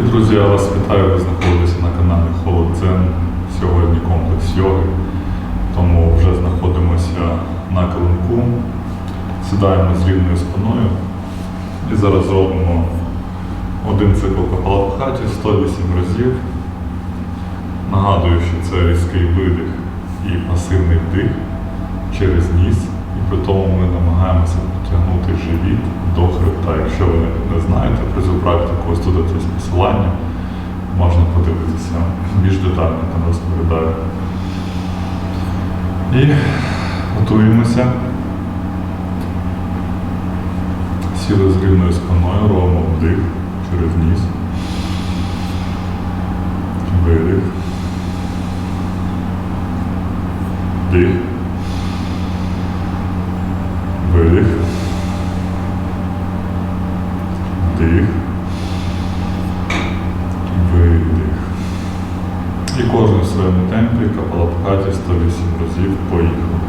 І, друзі, я вас вітаю, ви знаходитеся на каналі Холодзен. Сьогодні комплекс йоги. Тому вже знаходимося на килимку, сідаємо з рівною спиною і зараз зробимо один цикл капалабхаті 108 разів. Нагадую, що це різкий видих і пасивний вдих через ніс. І при тому ми намагаємося потягнути живіт до хребта. Якщо ви не знаєте про цю практику, ось тут є посилання, можна подивитися більш детально там розповідаю. І готуємося. Сіли з рівною спиною, робимо вдих через ніс. Видих. Вдих. Видих. Вдих. Видих. І кожен в своєму темпі капалабхаті 108 разів поїхав.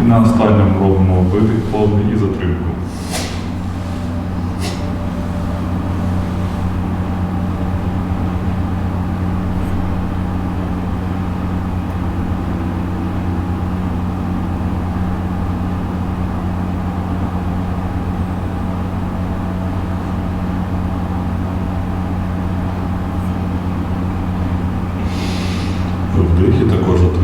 І на останньому робимо вибіг повний і затримку. Вдих і також затримка.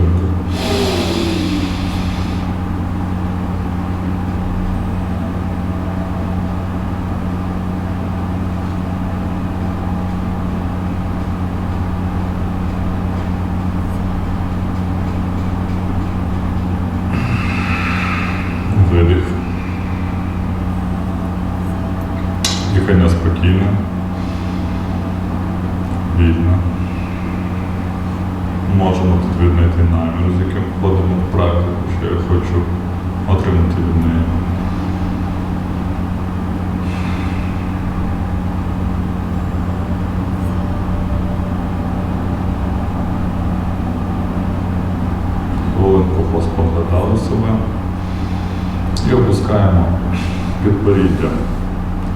Видих. Дихання спокійне. Вільно. Можемо тут віднайти намір, з яким входимо в практику, що я хочу отримати від неї. Хвилинку поспоглядали себе і опускаємо підборіддя.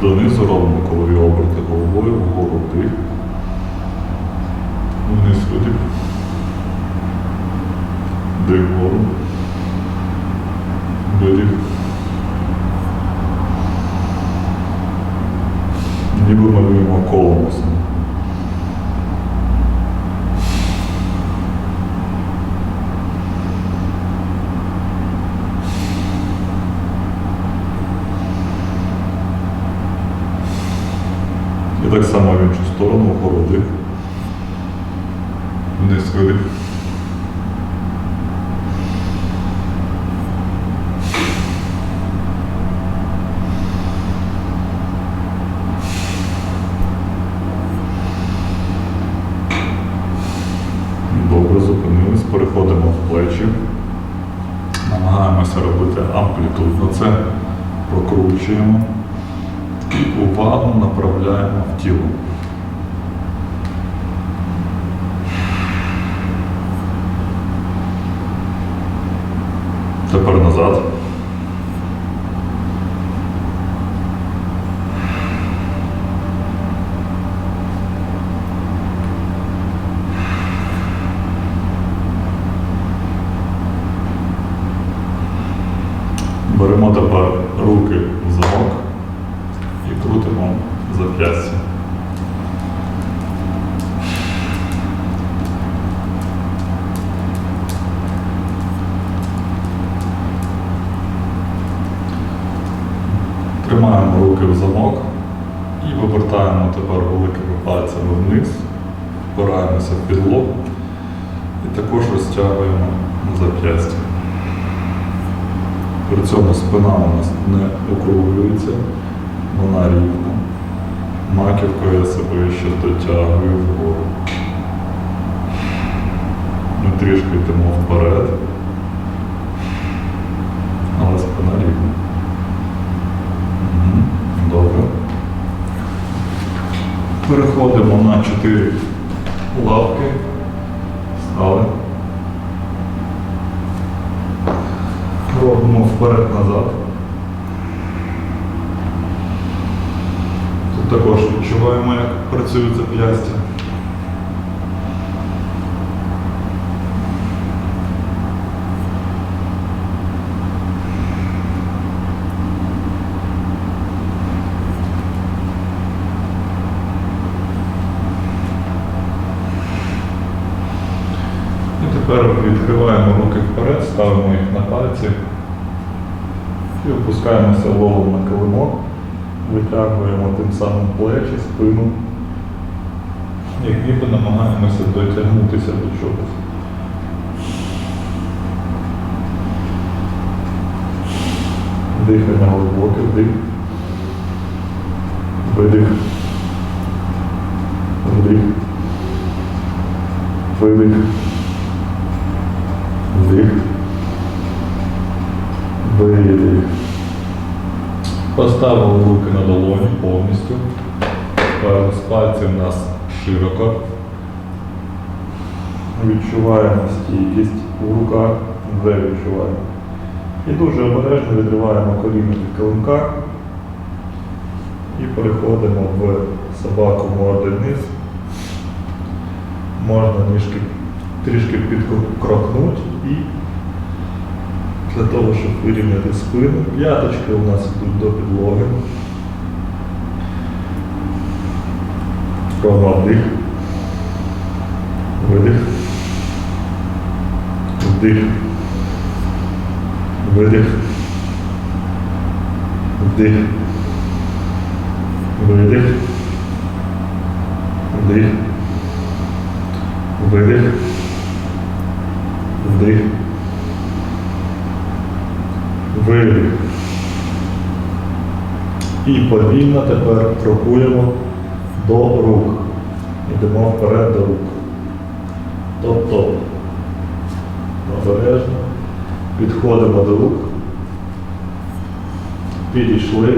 Донизу робимо колові оберти головою, вгору вдих, вниз видих, вдих вгору, видих. Ніби малюємо колесо. І так само в іншу сторону, вгору вдих. Вниз видих. Добре, зупинились, переходимо в плечі. Намагаємося робити амплітудно це, прокручуємо і увагу направляємо в тіло. Тепер назад. Беремо тепер руки в замок і крутимо зап'ястя. Тримаємо руки в замок і Вивертаємо тепер великими пальцями вниз, впираємося в підлогу і також розтягуємо зап'ястя. При цьому спина у нас не округлюється, вона рівна. Маківкою я себе ще дотягую вгору. Ми трішки йдемо вперед, але спина рівна. Добре. Переходимо на чотири лапки. Стали. Робимо вперед-назад. Тут також відчуваємо, як працюють зап'ястя. Тепер відкриваємо руки вперед, ставимо їх на пальці і опускаємося ловом на килимок, витягуємо тим самим плечі, спину, як ніби намагаємося дотягнутися до чогось. Дихання глибоке, вдих. Видих. Вдих. Видих. Вдих. Видих. Поставили руки на долоні повністю. З пальців у нас широко. Відчуваємо стійкість у руках, вже відчуваємо. І дуже обережно відриваємо коліно від килимка і переходимо в собаку морди вниз. Можна ніжки трішки підкрокнути і для того, щоб вирівняти спину. П'яточки у нас йдуть до підлоги. Ровно вдих. Видих. Вдих. Видих. Вдих. Видих. Вдих. Видих. Вдих. Видих. І повільно тепер крокуємо до рук. Йдемо вперед до рук. Тобто обережно підходимо до рук. Підійшли.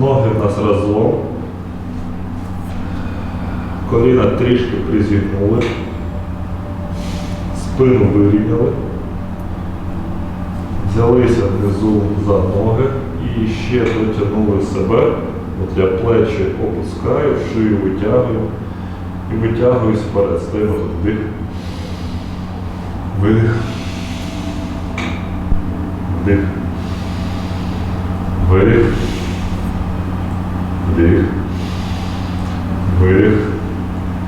Ноги в нас разом. Коліна трішки призігнули. Спину вирівняли. Взялися внизу за ноги і ще дотягнули себе. От я плечі опускаю, шию витягую і витягуюсь вперед. Стаємо вдих. Видих. Вдих. Видих. Вдих. Видих.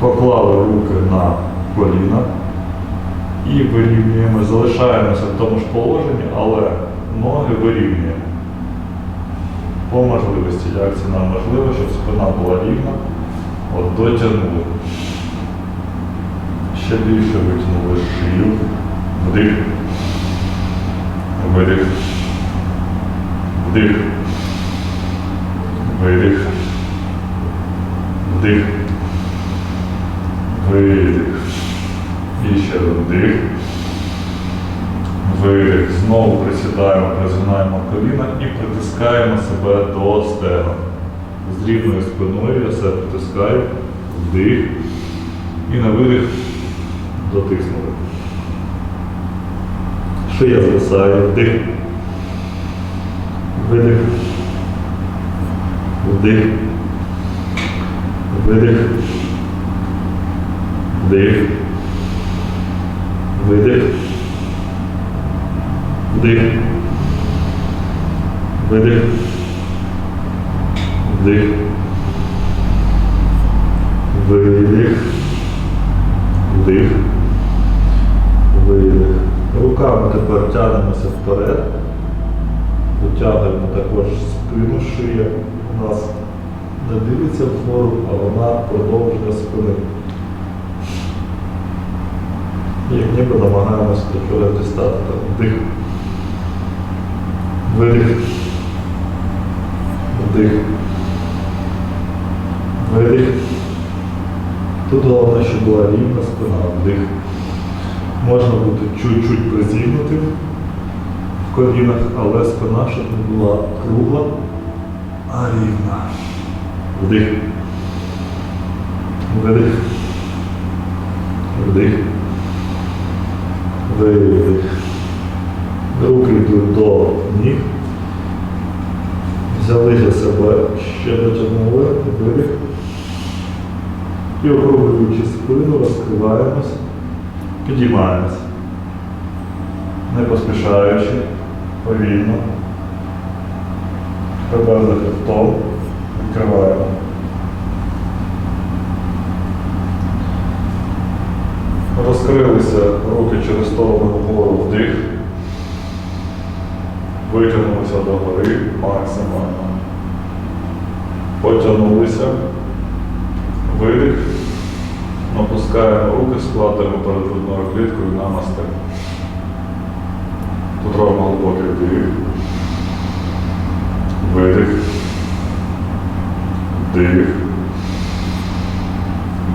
Поклали руки на коліна і вирівнюємо. Залишаємося в тому ж положенні, але ноги вирівнюємо. По можливості, як це нам важливо, щоб спина була рівна. От дотягнули. Ще більше витягнули шию. Вдих. Видих. Вдих. Видих. Вдих. Видих. І ще вдих. Видих. Знову присідаємо, призинаємо коліна і притискаємо себе до стегна. З рівною спиною я себе притискаю. Вдих. І на видих дотиснули. Шия звисає. Вдих. Видих. Вдих. Видих. Вдих. Видих. Вдих. Видих. Вдих. Видих. Вдих. Видих. Руками тепер тягнемося вперед. Витягуємо також спину, шия у нас не дивиться вгору, а вона продовжує спини. Як ніби намагаємося до дістати там вдих. Видих. Вдих. Видих. Тут головне, щоб була рівна спина, вдих. Можна бути чуть-чуть призігнутим в колінах, але спина, щоб не була кругла, а рівна. Вдих. Видих. Вдих. Видих. Руки до ніг. Взяли для себе, ще дотягнули, видих. І округлюючи спину, розкриваємось, підіймаємось. Не поспішаючи, повільно. Тебе за хребтом відкриваємо. Розкрилися руки через сторону вгору вдих. Витягнулися до гори максимально. Потягнулися. Видих. Опускаємо руки, складаємо перед грудною кліткою на мастер. Тут робимо глибокий вдих. Видих. Вдих.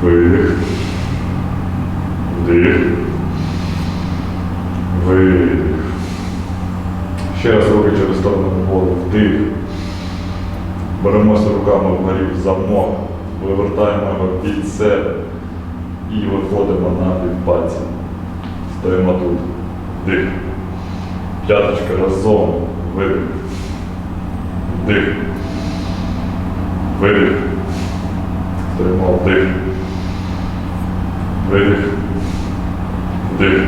Видих. Вдих. Видих. Ще раз руки через сторону вгору. Вдих. Беремося руками вгорі в замок. Вивертаємо його від себе і виходимо на півпальці. Стоїмо тут. Вдих. П'яточка разом. Видих. Вдих. Видих. Стоїмо вдих. Видих. Вдих.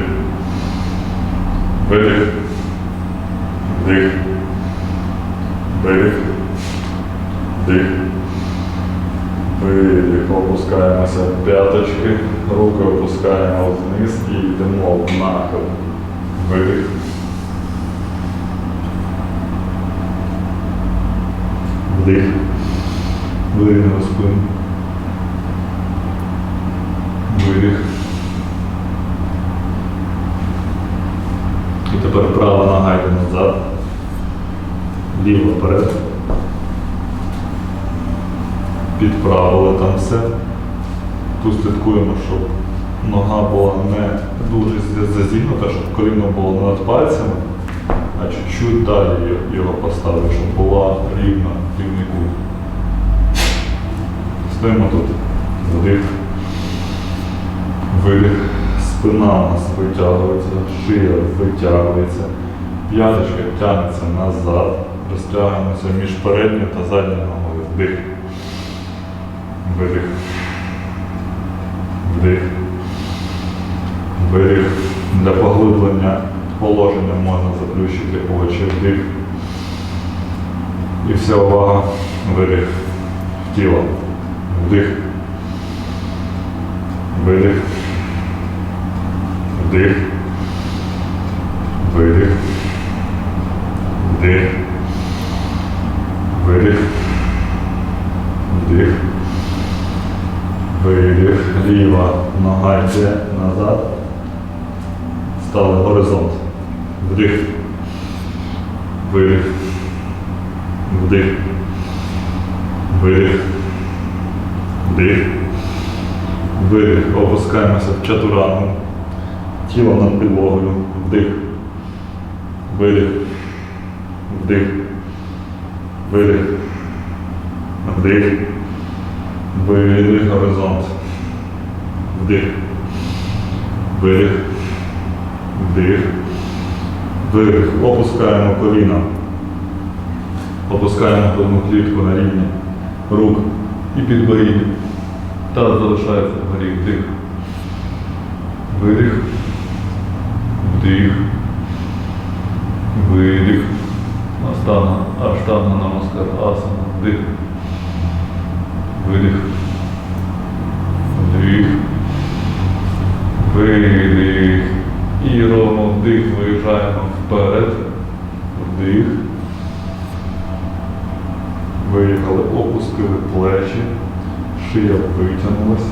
Видих. Вдих. Видих. Вдих. Видих. Опускаємося п'яточки. Руки опускаємо вниз і йдемо в нахил. Видих. Вдих. Вирівняли спину. Видих. І тепер права нога йде назад. Ліва вперед. Підправили там все. Тут слідкуємо, щоб нога була не дуже зазігнута, щоб коліно було над пальцями, а чуть-чуть далі його поставили, щоб була рівна, рівний кут. Стоїмо тут. Вдих. Видих. Спина у нас витягується, шия витягується, п'яточка тягнеться назад, розтягуємося між передньою та задньою ногою. Вдих. Видих. Вдих. Видих. Для поглиблення положення можна заплющити очі. Вдих. І вся увага. Видих. В тіло. Вдих. Видих. Вдих. Видих. Вдих. Видих. Вдих. Видих. Ліва нога йде назад. Стали горизонт. Вдих. Видих. Вдих. Видих. Вдих. Видих. Опускаємося в чатурангу. Тіло над підлогою. Вдих. Видих. Вдих. Видих. Вдих. Видих. Горизонт. Вдих. Видих. Вдих. Видих. Опускаємо коліна. Опускаємо грудну клітку на рівні рук і підборіддя. Таз залишається вгорі. Вдих. Видих. Вдих. Видих. Аштана, аштана намаскар, асана. Вдих. Видих. Вдих. Видих. І ровно вдих виїжджаємо вперед. Вдих. Виїхали, опустили плечі. шия витягнулась.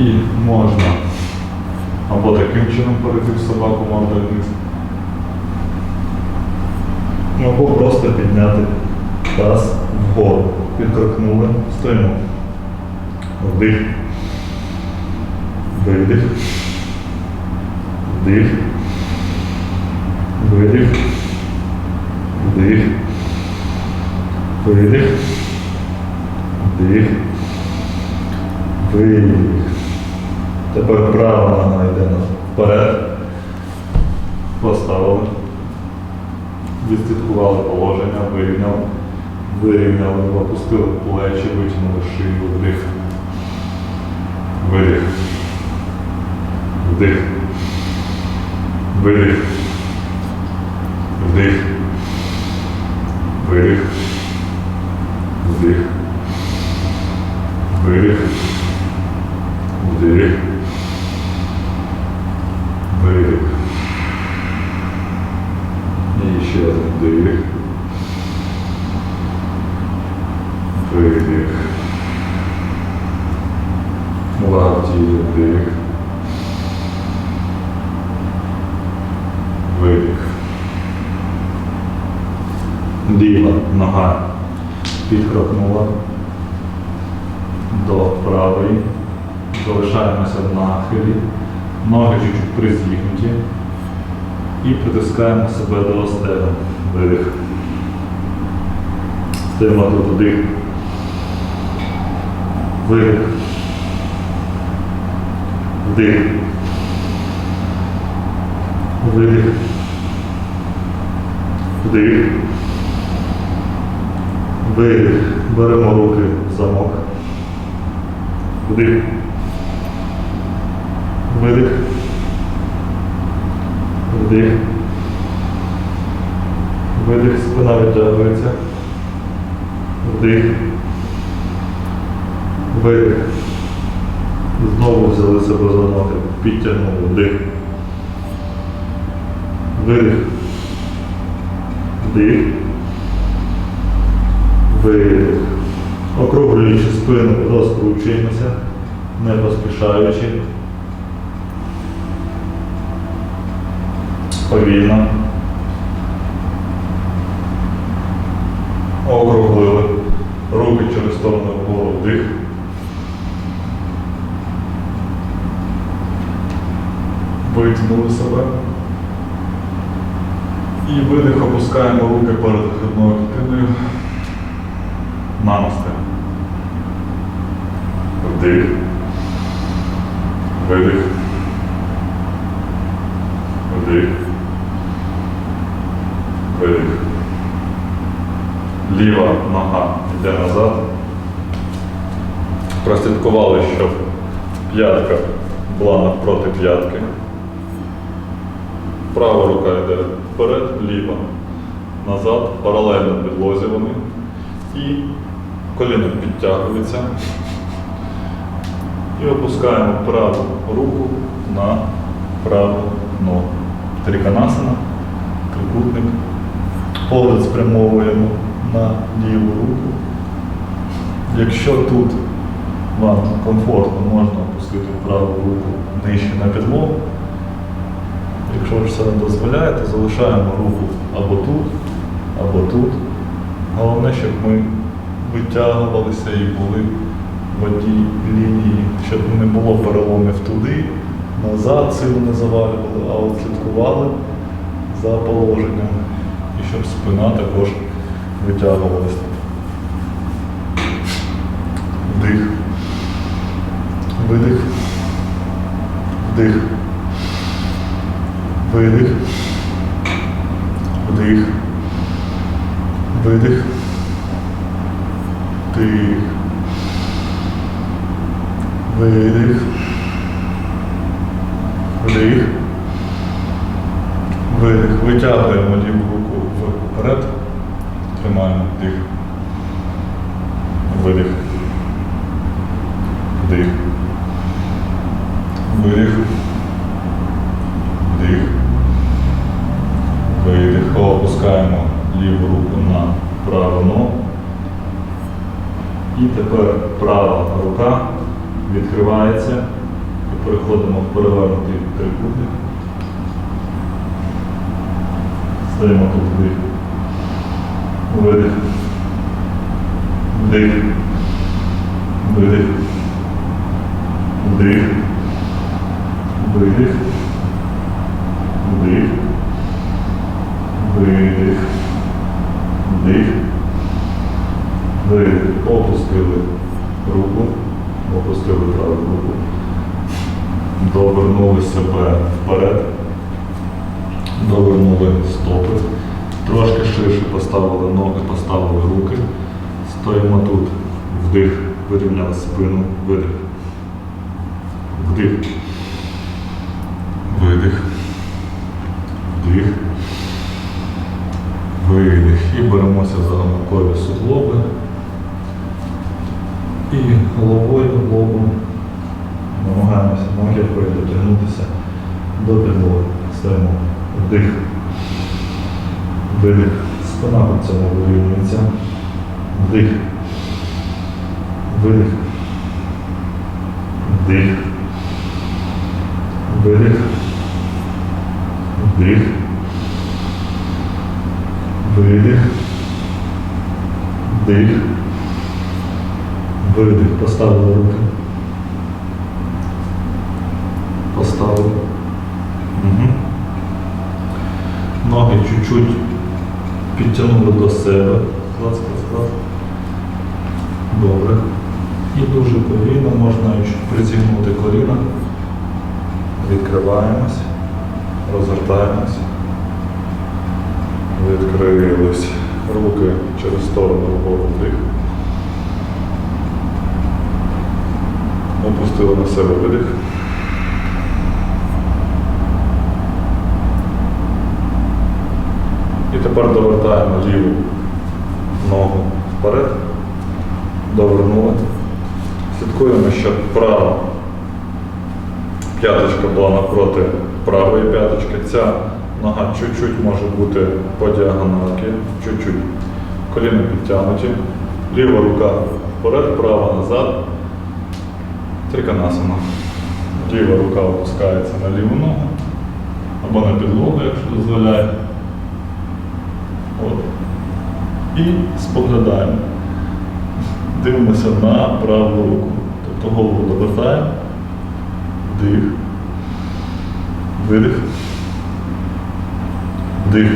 І можна або таким чином перейти в собаку мордою вниз, Або просто підняти таз вгору. Підкрокнули, стоїмо. Вдих. Видих. Вдих. Видих. Вдих. Видих. Вдих. Видих. Тепер права нога йде вперед. Поставили. Відслідкували положення, вирівняли, вирівняли, опустили плечі, витягнули шию, вдих. Видих. Вдих. Видих. Вдих. Видих. Вдих. Видих. Вдих. Видих. І ще один вдих. Видих. Лапті вдих. Видих. Ліва нога підкрокнула до правої. Залишаємося в нахилі. Ноги чуть-чуть призігнуті. І притискаємо себе до стегна. Видих. Стоїмо тут вдих. Видих. Вдих. Видих. Вдих. Видих. Беремо руки в замок. Вдих. Видих. Вдих. Видих, спина відтягується. Вдих. Видих. Знову взяли себе за ноги. Підтягнули. Вдих. Видих. Вдих. Округлюючи спину, розкручуємося, не поспішаючи. Повільно. Округлили. Руки через сторону вгору вдих. Витягнули себе. І видих опускаємо руки перед грудною клітиною. Намасте. Вдих. Видих. Вдих. Видих. Ліва нога йде назад. Прослідкували, щоб п'ятка була навпроти п'ятки. Права рука йде вперед, ліва назад, паралельно підлозі вони. І коліно підтягується. І опускаємо праву руку на праву ногу. Триканасана, трикутник. Погляд спрямовуємо на ліву руку. Якщо тут вам комфортно, можна опустити праву руку нижче на підлогу. Якщо ж це не дозволяє, то залишаємо руку або тут, або тут. Головне, щоб ми витягувалися і були в одній лінії, щоб не було переломів туди, назад силу не завалювали, а от слідкували за положенням. І щоб спина також витягувалася. Вдих. Видих. Вдих. Видих. Вдих. Видих. Вдих. Видих. Вдих. Видих. Витягуємо ліву руку вперед. Тримаємо вдих. Видих. Вдих. Видих. Вдих. Видих. Опускаємо ліву руку на праву ногу. І тепер права рука відкривається і переходимо в перевернутий трикутник. Стаємо тут вдих. Видих. Вдих. Видих. Вдих. Видих. Вдих. Видих. Вдих. Видих. Опустили руку. Опустили праву руку. Довернули себе вперед. Довернули стопи. Трошки ширше поставили ноги, поставили руки. Стоїмо тут. Вдих. Вирівняли спину. Видих. Вдих. Видих. Вдих. Видих. І беремося за гамакові суглоби. І головою, лобом намагаємося ноги дотягнутися до підлоги. Стаємо вдих. Видих. Спина при цьому вирівнюється. Вдих. Видих. Вдих. Видих. Вдих. Видих. Вдих. 20, 20. Добре. І дуже повільно можна притягнути коліна. Відкриваємось, розгортаємось, відкрились руки через сторону вгору вдих. Опустили на себе видих. І тепер довертаємо ліву ногу вперед. Довернули. Слідкуємо, щоб права п'яточка була напроти правої п'яточки. Ця нога чуть-чуть може бути по діагоналки, чуть-чуть. Коліна підтягнуті. Ліва рука вперед, права назад. Триканасана. Ліва рука опускається на ліву ногу або на підлогу, якщо дозволяє. От. І споглядаємо. Дивимося на праву руку. Тобто голову довертаємо. Вдих. Видих. Вдих.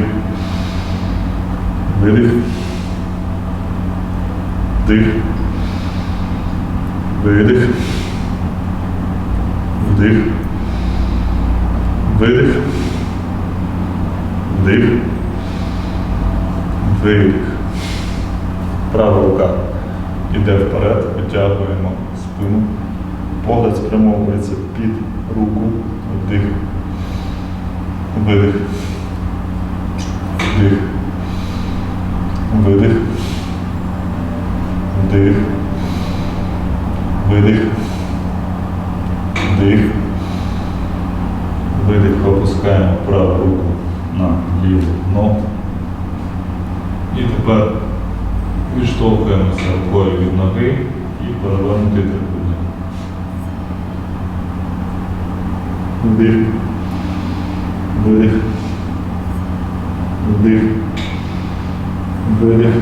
Видих. Вдих. Видих. Вдих. Видих. Вдих. Видих. Права рука йде вперед, витягуємо спину. Погляд спрямовується під руку. Вдих. Видих. Вдих. Видих. Вдих. Видих. Вдих. Видих. Опускаємо праву руку на ліву ногу. І тепер відштовхуємося рукою від ноги і перевернутий трикутник. Вдих. Видих. Вдих. Видих.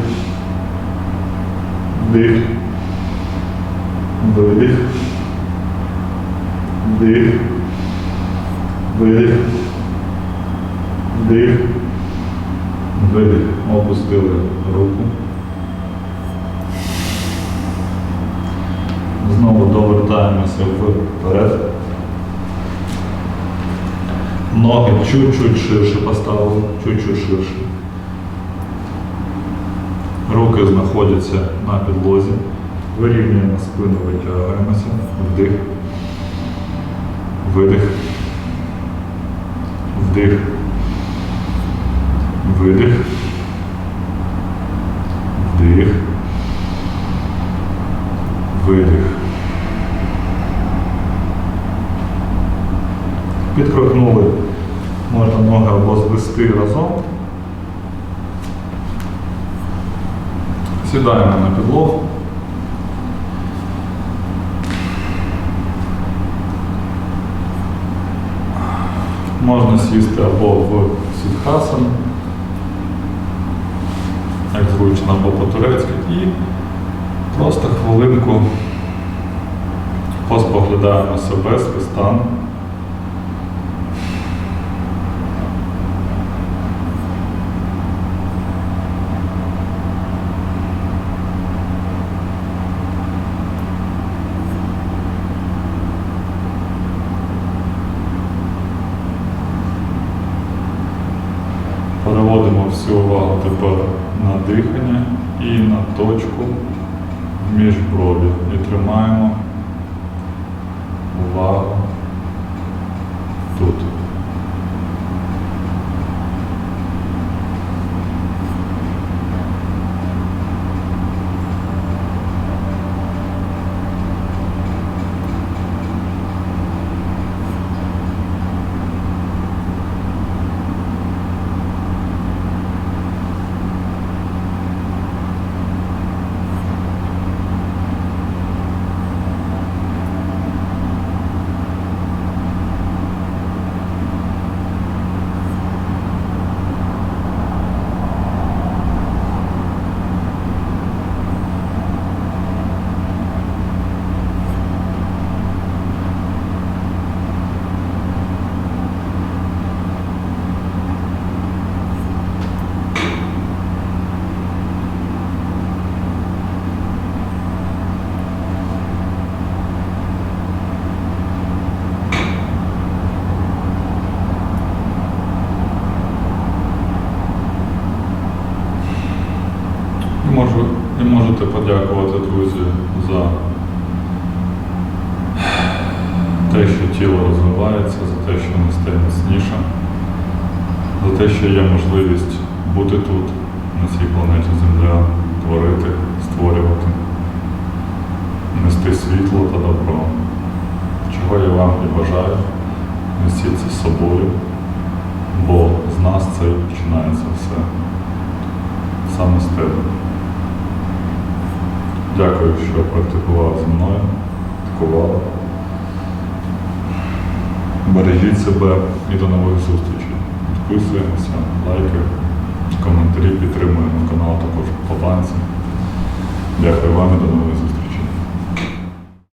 Вдих. Видих. Вдих. Видих. Вдих. Видих. Опустили руку. Знову довертаємося вперед. Ноги чуть-чуть ширше поставили, чуть-чуть ширше. Руки знаходяться на підлозі. Вирівнюємо спину, витягуємося. Вдих. Видих. Вдих. Видих. торкнули, можна ноги або звести разом. Сідаємо на підлогу. Можна сісти або в сітхасан, як зручно, або по-турецьки, і просто хвилинку поспоглядаємо себе, свій стан. Можу, і можете подякувати друзі за те, що тіло розвивається, за те, що воно стає міцніше, за те, що є можливість бути тут, на цій планеті Земля, творити, створювати, нести світло та добро. Чого я вам і бажаю, несіть це з собою, бо з нас це починається все. Саме з тебе. Дякую, що практикував зі мною, практикував. Бережіть себе і до нових зустрічей. Підписуємося, лайки, коментарі, підтримуємо канал також по банці. Дякую вам і до нових зустрічей.